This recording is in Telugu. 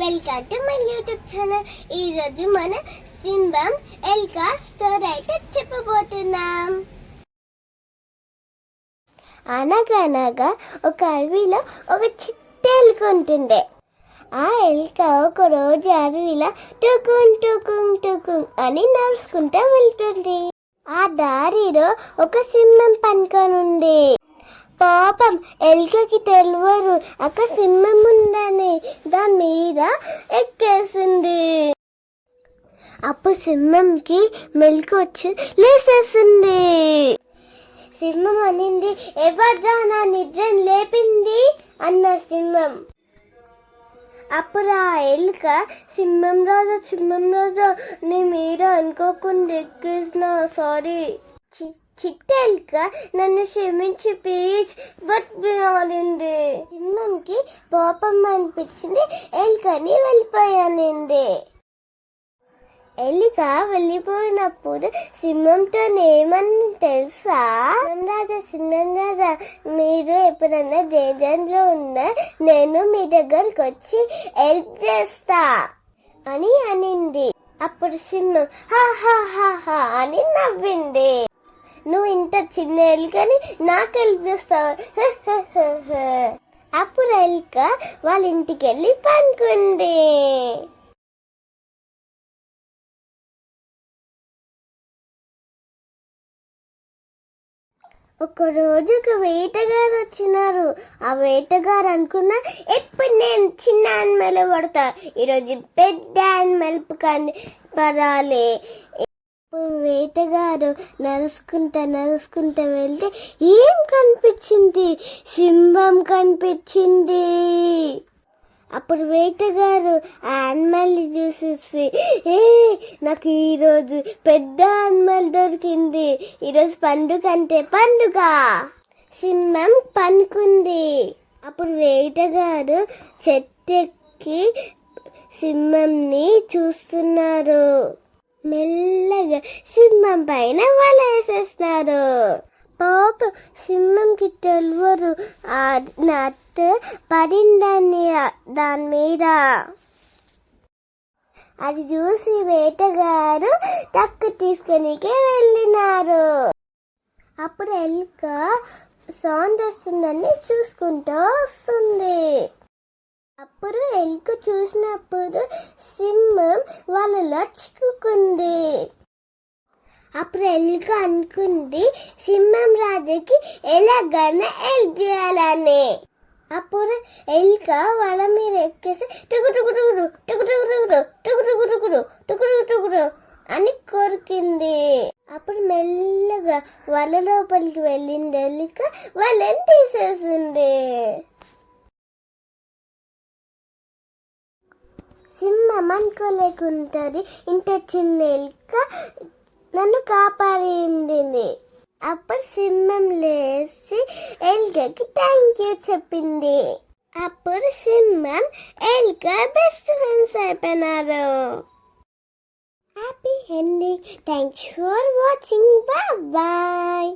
Welcome to my YouTube channel ఈరోజు మన సింబం ఎల్కా స్టోరీ అయితే చెప్పబోతున్నాం. అనగనగా ఒక అడవిలో ఒక చిట్ట ఎలుక ఉంటుండే. ఆ ఎలుక ఒక రోజు అడవిలో టుకుం టుకుం టుకుం అని నడుచుకుంటూ వెళ్తుంది. ఆ దారిలో ఒక సింహం పనుకొని ఉంది పాపం ఎల్కకి తెలియదు అక్క సింహం ఉందని దాని మీద ఎక్కేసింది. అప్పుడు సింహంకి మెలకు వచ్చి లేసేసింది. సింహం అనింది ఎవరు నా నిజం లేపింది? అన్న సింహం. అప్పుడు ఆ ఎలుక సింహం రాజు సింహం రాజు నీ మీద అనుకోకుండా ఎక్కేసిన సారీ. చిట్టెలుక నన్ను క్షమించి ప్లీజ్. బట్ ఆడింది సింహంకి పాపం అనిపించింది. ఎలుకని వెళ్ళిపోయానండి. ఎలిక వెళ్ళిపోయినప్పుడు సింహంతో ఏమని తెలుసా? సింహం రాజా సింహం రాజా మీరు ఎప్పుడన్నా జేజన్లో ఉన్నా నేను మీ దగ్గరకు వచ్చి హెల్ప్ చేస్తా అని అనింది. అప్పుడు సింహం హా హా హా హా అని నవ్వింది. నువ్వు ఇంత చిన్న ఎలుకని నాకు హెల్ప్ అప్పుడు ఎలుక వాళ్ళ ఇంటికి వెళ్ళి పనుకుంది ఒక రోజు ఒక వేటగారు వచ్చినారు. ఆ వేటగారు అనుకున్న ఎప్పుడు నేను చిన్న యానిమల్ పడతా? ఈరోజు పెద్ద యానిమల్ కానీ పడాలి. వేటగారు నడుచుకుంటా నరుసుకుంటా వెళ్తే ఏం కనిపించింది? సింహం కనిపించింది. అప్పుడు వేటగారు ఆ చూసేసి ఏ నాకు ఈరోజు పెద్ద అన్మల్ దొరికింది. ఈరోజు పండుగ అంటే పండుగ. సింహం పనుకుంది అప్పుడు వేటగారు చెట్టెక్కి సింహంని చూస్తున్నారు. మెల్ల సింహం పైన వలేసేస్తారు. పాప సింహంకి తెలియదు ఆ నట్ట పడిందని దాని మీద. అది చూసి వేటగారు టక్కు తీసుకునికే వెళ్ళినారు. అప్పుడు ఎలుక సౌండ్ వస్తుందని చూసుకుంటూ వస్తుంది. అప్పుడు ఎలుక చూసినప్పుడు సింహం వాళ్ళలో చిక్కుకుంది. అప్పుడు ఎలుక అనుకుంది సింహం రాజుకి ఎలాగైనా హెల్ప్ చేయాలని. అప్పుడు ఎలుక వాళ్ళ మీద ఎక్కేసి టుకు టుకు టుకుడు టుకు టుకుడు టుకు టుకు టుకురు టుకు అని కోరికింది. అప్పుడు మెల్లగా వాళ్ళ లోపలికి వెళ్ళింది ఎలుక వాళ్ళని తీసేసింది. సింహం అనుకోలేకుంటుంది ఇంత చిన్న ఎలుక నన్ను కాపాడింది. అప్పుడు సింహం లేచి ఎల్గకి థ్యాంక్ యూ చెప్పింది. అప్పుడు సింహం ఎల్క బెస్ట్ ఫ్రెండ్స్ అయిపోయినారు. Happy ending thanks for watching bye